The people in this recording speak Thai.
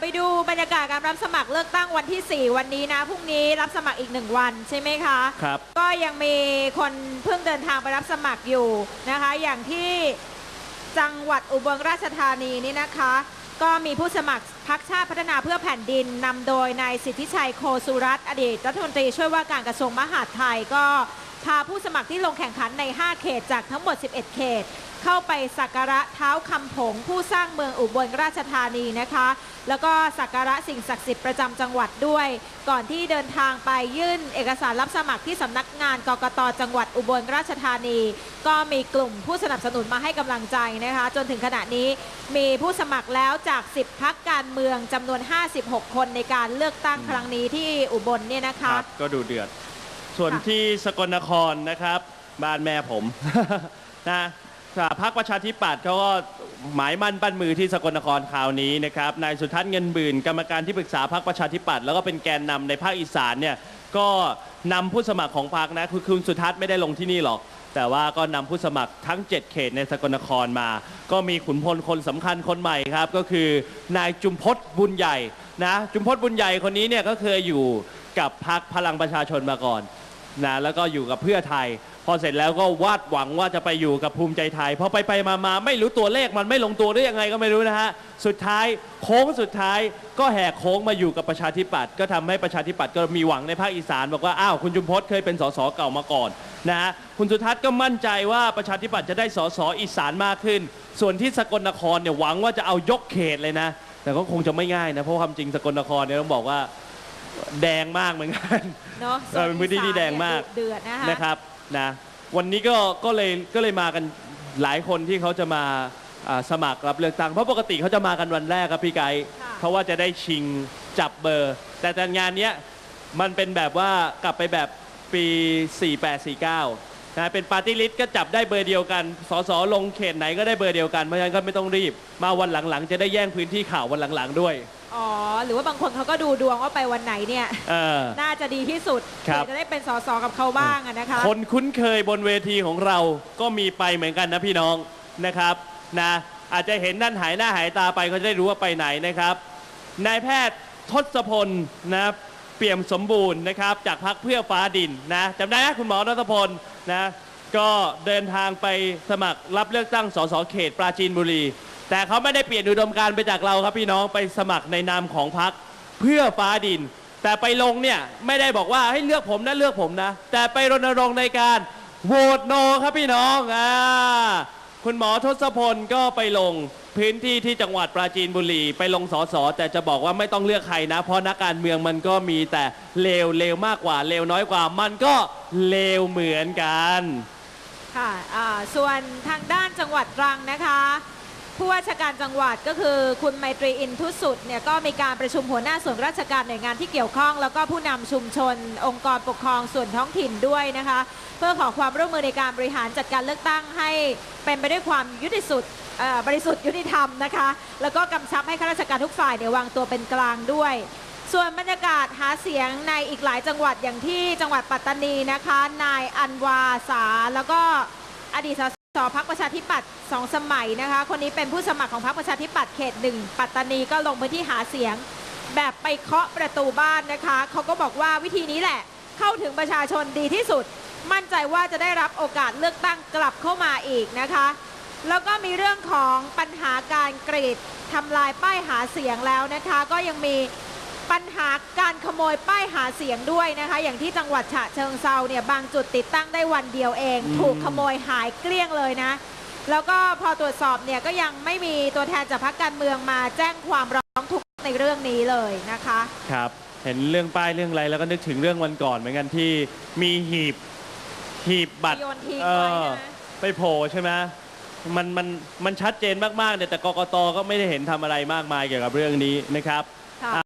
ไปดูบรรยากาศการรับสมัครเลือกตั้งวันที่ 4 วันนี้นะ พรุ่งนี้รับสมัครอีกหนึ่งวันใช่ไหมคะ ครับ ก็ยังมีคนเพิ่งเดินทางไปรับสมัครอยู่นะคะ อย่างที่จังหวัดอุบลราชธานีนี่นะคะ ก็มีผู้สมัครพักชาติพัฒนาเพื่อแผ่นดินนำโดยนายสิทธิชัยโคสุรัตน์อดีตรัฐมนตรีช่วยว่าการกระทรวงมหาดไทยก็พาผู้สมัครที่ลงแข่งขันใน 5 เขตจากทั้งหมด 11 เขต เข้าไปสักการะเท้าคำผง ผู้สร้างเมืองอุบลราชธานีนะคะ แล้วก็สักการะสิ่งศักดิ์สิทธิ์ประจำจังหวัดด้วย ก่อนที่เดินทางไปยื่นเอกสารรับสมัครที่สำนักงานกกตจังหวัดอุบลราชธานี ก็มีกลุ่มผู้สนับสนุนมาให้กำลังใจนะคะ จนถึงขณะนี้มีผู้สมัครแล้วจาก 10 พักการเมืองจำนวน 56 คนในการเลือกตั้งครั้งนี้ที่อุบลเนี่ยนะคะ ก็ดูเดือด ส่วนที่สกลนครนะครับ บ้านแม่ผม นะ พรรคประชาธิปัตย์เขาก็หมายมั่นปั้นมือที่สกลนครคราวนี้นะครับนายสุทัศน์เงินบื่นกรรมการที่ปรึกษาพรรคประชาธิปัตย์แล้วก็เป็นแกนนำในภาคอีสานเนี่ยก็นำผู้สมัครของพรรคนะคือคุณสุทัศน์ไม่ได้ลงที่นี่หรอก แต่ว่าก็นำผู้สมัครทั้ง 7 เขตในสกลนครมา ก็มีขุนพลคนสำคัญคนใหม่ครับ ก็คือนายจุมพศบุญใหญ่นะจุมพศบุญใหญ่คนนี้เนี่ยก็เคยอยู่กับพรรคพลังประชาชนมาก่อน นะแล้วก็อยู่กับเพื่อไทย พอเสร็จแล้วก็วาดหวังว่าจะไปอยู่กับภูมิใจไทยพอไปไปมามาไม่รู้ตัวเลขมันไม่ลงตัวได้ยังไงก็ไม่รู้นะฮะสุดท้ายโค้งสุดท้ายก็แหกโค้งมาอยู่กับประชาธิปัตย์ก็ทำให้ประชาธิปัตย์ก็มีหวังในภาคอีสานบอกว่าอ้าวคุณจุมพศเคยเป็นสสเก่ามาก่อนนะฮะคุณสุทัศน์ก็มั่นใจว่าประชาธิปัตย์จะได้สสอีสานมากขึ้น ส่วนที่สกลนครเนี่ยหวังว่าจะเอายกเขตเลยนะ แต่ก็คงจะไม่ง่ายนะเพราะความจริงสกลนครเนี่ยต้องบอกว่า แดงมากเหมือนกันเนาะเออเป็นพื้นที่ที่แดงมากเดือดนะคะนะครับนะวันนี้ก็ก็เลยก็เลยมากันหลายคนที่เขาจะมาอ่าสมัครรับเลือกตั้งเพราะปกติเขาจะมากันวันแรกครับพี่ไกด์ค่ะ เพราะว่าจะได้ชิงจับเบอร์ แต่แต่งานเนี้ยมันเป็นแบบว่ากลับไปแบบปี 4849นะเป็นปาร์ตี้ลิสต์ก็จับได้เบอร์เดียวกันสสลงเขตไหนก็ได้เบอร์เดียวกันเพราะฉะนั้นก็ไม่ต้องรีบ มาวันหลังๆ จะได้แย่งพื้นที่ข่าววันหลังๆด้วย อ๋อ หรือว่าบางคนเขาก็ดูดวงว่าไปวันไหนเนี่ย เออ น่าจะดีที่สุดครับเพื่อจะได้เป็นสสกับเขาบ้างอะนะคะ คนคุ้นเคยบนเวทีของเราก็มีไปเหมือนกันนะพี่น้องนะครับนะอาจจะเห็นนั่นหายหน้าหายตาไปก็จะได้รู้ว่าไปไหนนะครับนายแพทย์ทศพลนะเปี่ยมสมบูรณ์นะครับจากพักเพื่อฟ้าดินนะจำได้ไหมคุณหมอทศพลนะก็เดินทางไปสมัครรับเลือกตั้งสสเขตปราจีนบุรี แต่เขาไม่ได้เปลี่ยนอุดมการณ์ไปจากเราครับพี่น้องไปสมัครในนามของพักเพื่อฟ้าดิน แต่ไปลงเนี่ยไม่ได้บอกว่าให้เลือกผมนะเลือกผมนะ แต่ไปรณรงค์ในการโหวตโนครับพี่น้องอ่าคุณหมอทศพลก็ไปลงพื้นที่ที่จังหวัดปราจีนบุรีไปลงสสแต่จะบอกว่าไม่ต้องเลือกใครนะ เพราะนักการเมืองมันก็มีแต่เลวเลวมากกว่าเลวน้อยกว่า มันก็เลวเหมือนกัน ค่ะอ่าส่วนทางด้านจังหวัดตรังนะคะ ผู้ว่าราชการจังหวัดก็คือคุณไมตรีอินทุสุดเนี่ยก็มีการประชุมหัวหน้าส่วนราชการหน่วยงานที่เกี่ยวข้อง แล้วก็ผู้นำชุมชน องค์กรปกครองส่วนท้องถิ่นด้วยนะคะ เพื่อขอความร่วมมือในการบริหารจัดการเลือกตั้งให้เป็นไปด้วยความยุติสุดบริสุทธิ์ยุติธรรมนะคะ แล้วก็กำชับให้ข้าราชการทุกฝ่ายเนี่ยวางตัวเป็นกลางด้วย ส่วนบรรยากาศหาเสียงในอีกหลายจังหวัดอย่างที่จังหวัดปัตตานีนะคะ นายอันวาสาแล้วก็อดีตส สพักประชาธิปัตย์สองสมัยนะคะ คนนี้เป็นผู้สมัครของพรรคประชาธิปัตย์เขตหนึ่งปัตตานีก็ลงพื้นที่หาเสียง แบบไปเคาะประตูบ้านนะคะเขาก็บอกว่าวิธีนี้แหละ เข้าถึงประชาชนดีที่สุด มั่นใจว่าจะได้รับโอกาสเลือกตั้งกลับเข้ามาอีกนะคะ แล้วก็มีเรื่องของปัญหาการกรีดทำลายป้ายหาเสียงแล้วนะคะ ก็ยังมี ปัญหาการขโมยป้ายหาเสียงด้วยนะคะ อย่างที่จังหวัดฉะเชิงเซาเนี่ยบางจุดติดตั้งได้วันเดียวเองอืมถูกขโมยหายเกลี้ยงเลยนะ แล้วก็พอตรวจสอบเนี่ยก็ยังไม่มีตัวแทนจากพรรคการเมืองมาแจ้งความร้องทุกข์ในเรื่องนี้เลยนะคะครับเห็นเรื่องป้ายเรื่องอะไรแล้วก็นึกถึงเรื่องวันก่อนเหมือนกันที่มีหีบหีบบัตรโยนทิ้งเอไว้อนะ ไปโผล่ใช่ไหมมันมันมันชัดเจนมากๆเนี่ยแต่กกตก็ไม่ได้เห็นทำอะไรมากมายเกี่ยวกับเรื่องนี้นะครับ ค่ะ